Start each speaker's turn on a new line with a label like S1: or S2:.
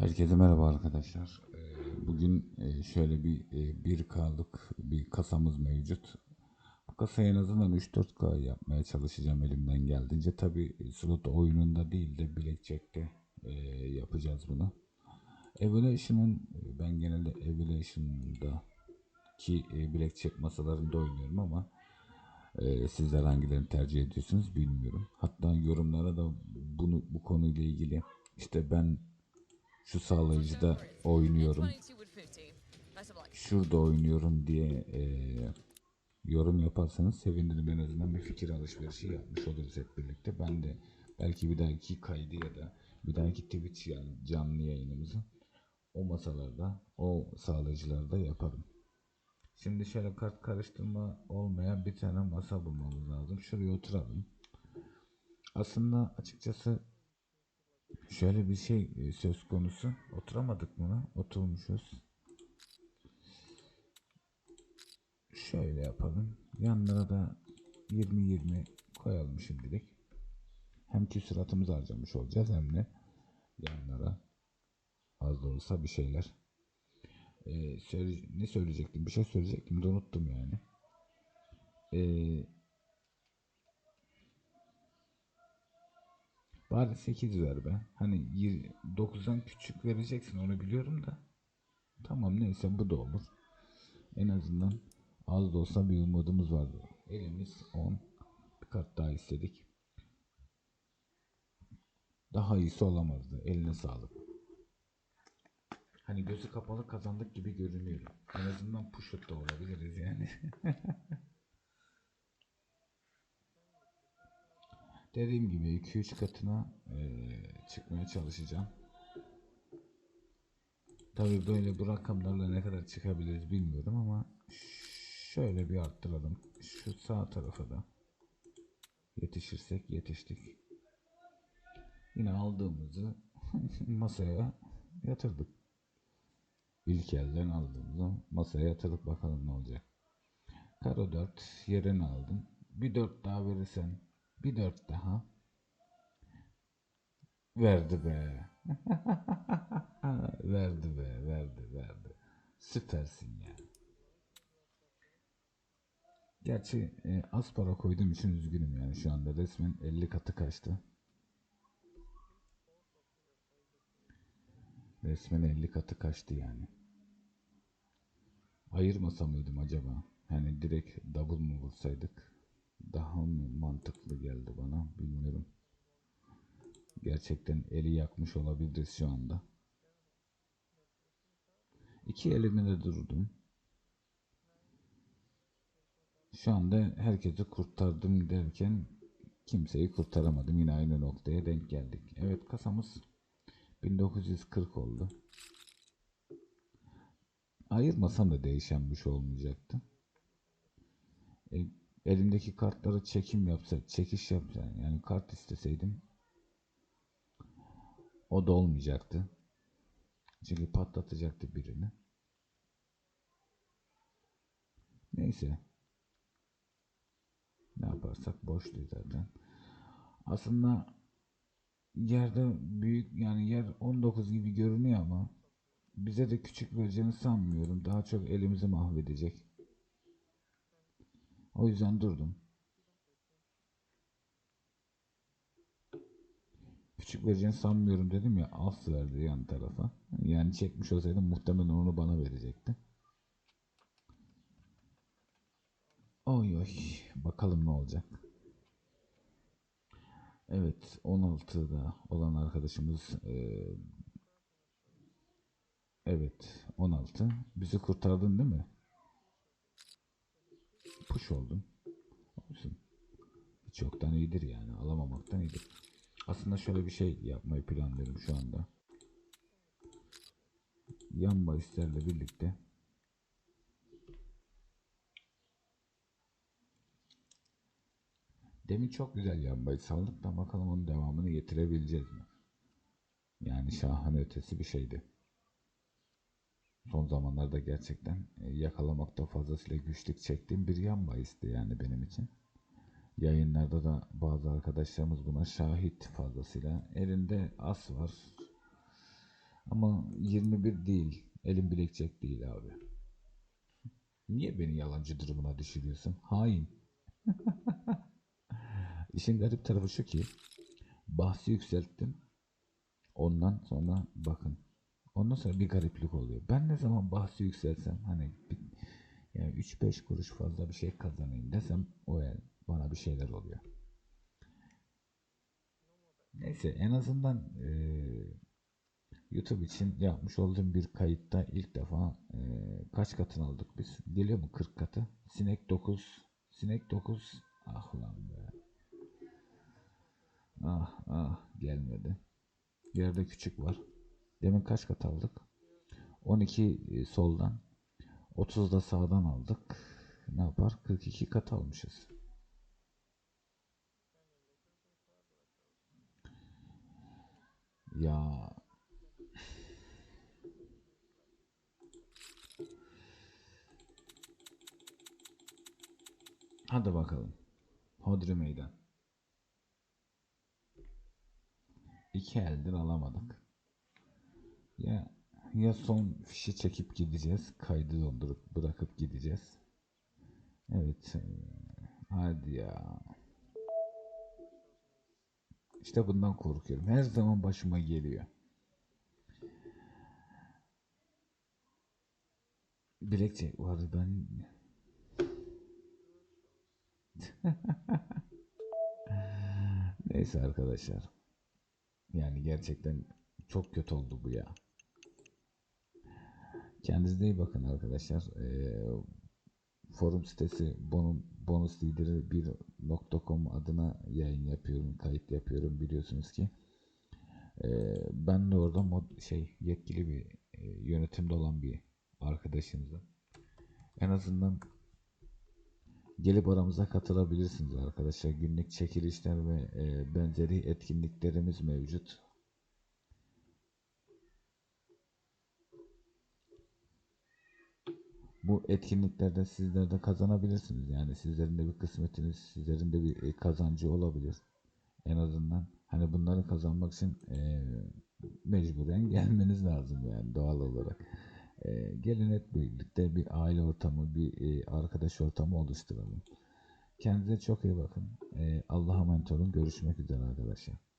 S1: Herkese merhaba arkadaşlar. Ee, Bugün e, şöyle bir e, 1K'lık bir kasamız mevcut. Bu kasayı en azından 3-4K yapmaya çalışacağım elimden geldiğince. Tabi slot oyununda değil de Blackjack'te e, yapacağız bunu. Evaluation'ın e, ben genelde Evaluation'da ki e, Blackjack masalarında oynuyorum ama e, sizler hangilerini tercih ediyorsunuz bilmiyorum. Hatta yorumlara da bunu bu konuyla ilgili işte ben şu sağlayıcıda oynuyorum,
S2: 22 with 50. Best of luck.
S1: şurada oynuyorum diye e, yorum yaparsanız sevinirim. En azından bir fikir alışverişi yapmış oluruz hep birlikte. Ben de belki bir dahaki kaydı ya da bir dahaki Twitch yani canlı yayınımızı o masalarda, o sağlayıcılarda yaparım. Şimdi şöyle kart karıştırma olmayan bir tane masa bulmamız lazım. Şuraya oturalım. Aslında açıkçası Şöyle bir şey e, söz konusu. Oturamadık mı? Oturmuşuz. Şöyle yapalım. Yanlara da 20-20 koyalım şimdilik. Hem küsuratımızı harcamış olacağız hem de yanlara az da olsa bir şeyler. Ee, söyle- ne söyleyecektim? Bir şey söyleyecektim de unuttum yani. Ee, Bari 8 ver be. Hani yir- 9'dan küçük vereceksin onu biliyorum da. Tamam neyse bu da olur. En azından az da olsa bir umudumuz vardı. Elimiz 10. Bir kart daha istedik. Daha iyisi olamazdı. Eline sağlık. Hani gözü kapalı kazandık gibi görünüyor. En azından push da olabiliriz yani. Dediğim gibi 2-3 katına eee, çıkmaya çalışacağım. Tabii böyle bu rakamlarla ne kadar çıkabiliriz bilmiyorum ama şöyle bir arttıralım. Şu sağ tarafa da yetişirsek yetiştik. Yine aldığımızı masaya yatırdık. İlk elden aldığımızı masaya yatırdık bakalım ne olacak. Karo 4 yerini aldım. Bir 4 daha verirsen bir 4 daha. Verdi be. verdi be, verdi, verdi. Süpersin ya. Gerçi e, az para koyduğum için üzgünüm yani şu anda resmen 50 katı kaçtı. Resmen 50 katı kaçtı yani. Ayırmasa mıydım acaba? Hani direkt double mı vursaydık? Daha mı mantıklı geldi bana bilmiyorum. Gerçekten eli yakmış olabiliriz şu anda. İki elimi de durdum. Şu anda herkesi kurtardım derken kimseyi kurtaramadım. Yine aynı noktaya denk geldik. Evet kasamız 1940 oldu. Ayırmasam da değişen bir şey olmayacaktı. E, elimdeki kartları çekim yapsa, çekiş yapsa yani kart isteseydim o da olmayacaktı. Çünkü patlatacaktı birini. Neyse. Ne yaparsak boştu zaten. Aslında yerde büyük yani yer 19 gibi görünüyor ama bize de küçük vereceğini sanmıyorum. Daha çok elimizi mahvedecek. O yüzden durdum. Küçük vereceğini sanmıyorum dedim ya az verdi yan tarafa. Yani çekmiş olsaydım muhtemelen onu bana verecekti. Oy oy. Bakalım ne olacak. Evet 16'da olan arkadaşımız eee, Evet 16. Bizi kurtardın değil mi? Push oldun. Olsun. Hiç yoktan iyidir yani. Alamamaktan iyidir. Aslında şöyle bir şey yapmayı planlıyorum şu anda. Yan bahislerle birlikte Demin çok güzel yan bahis saldık da bakalım onun devamını getirebileceğiz mi? Yani şahane ötesi bir şeydi. Son zamanlarda gerçekten e, yakalamakta fazlasıyla güçlük çektiğim bir yan bahisti yani benim için. Yayınlarda da bazı arkadaşlarımız buna şahit fazlasıyla. Elinde as var. Ama 21 değil. Elim bilekçek değil abi. Niye beni yalancı durumuna düşürüyorsun? Hain. İşin garip tarafı şu ki bahsi yükselttim. Ondan sonra bakın. Ondan sonra bir gariplik oluyor. Ben ne zaman bahsi yükseltsem hani yani 3-5 kuruş fazla bir şey kazanayım desem o yani bana bir şeyler oluyor. Neyse en azından eee, YouTube için yapmış olduğum bir kayıtta ilk defa eee, kaç katını aldık biz? Geliyor mu 40 katı? Sinek 9. Sinek 9. Ah lan be. Ah ah gelmedi. Yerde küçük var. Demin kaç kat aldık? 12 e, soldan. 30 da sağdan aldık. Ne yapar? 42 kat almışız. Ya Hadi bakalım. Hodri meydan. İki eldir alamadık. Ya ya son fişi çekip gideceğiz. Kaydı dondurup bırakıp gideceğiz. Evet. eee, Hadi ya. İşte bundan korkuyorum. Her zaman başıma geliyor. Bilekçek vardı ben Neyse arkadaşlar. Yani gerçekten çok kötü oldu bu ya. Kendinize iyi bakın arkadaşlar. Ee, forum sitesi bonus, bonus lideri 1.com adına yayın yapıyorum, kayıt yapıyorum biliyorsunuz ki. Ee, ben de orada mod, şey yetkili bir e, yönetimde olan bir arkadaşınızım. En azından gelip aramıza katılabilirsiniz arkadaşlar. Günlük çekilişler ve e, benzeri etkinliklerimiz mevcut. Bu etkinliklerde sizler de kazanabilirsiniz. Yani sizlerin de bir kısmetiniz, sizlerin de bir e, kazancı olabilir. En azından hani bunları kazanmak için e, mecburen gelmeniz lazım yani doğal olarak. E, gelin hep birlikte bir aile ortamı, bir e, arkadaş ortamı oluşturalım. Kendinize çok iyi bakın. E, Allah'a emanet olun. Görüşmek üzere arkadaşlar.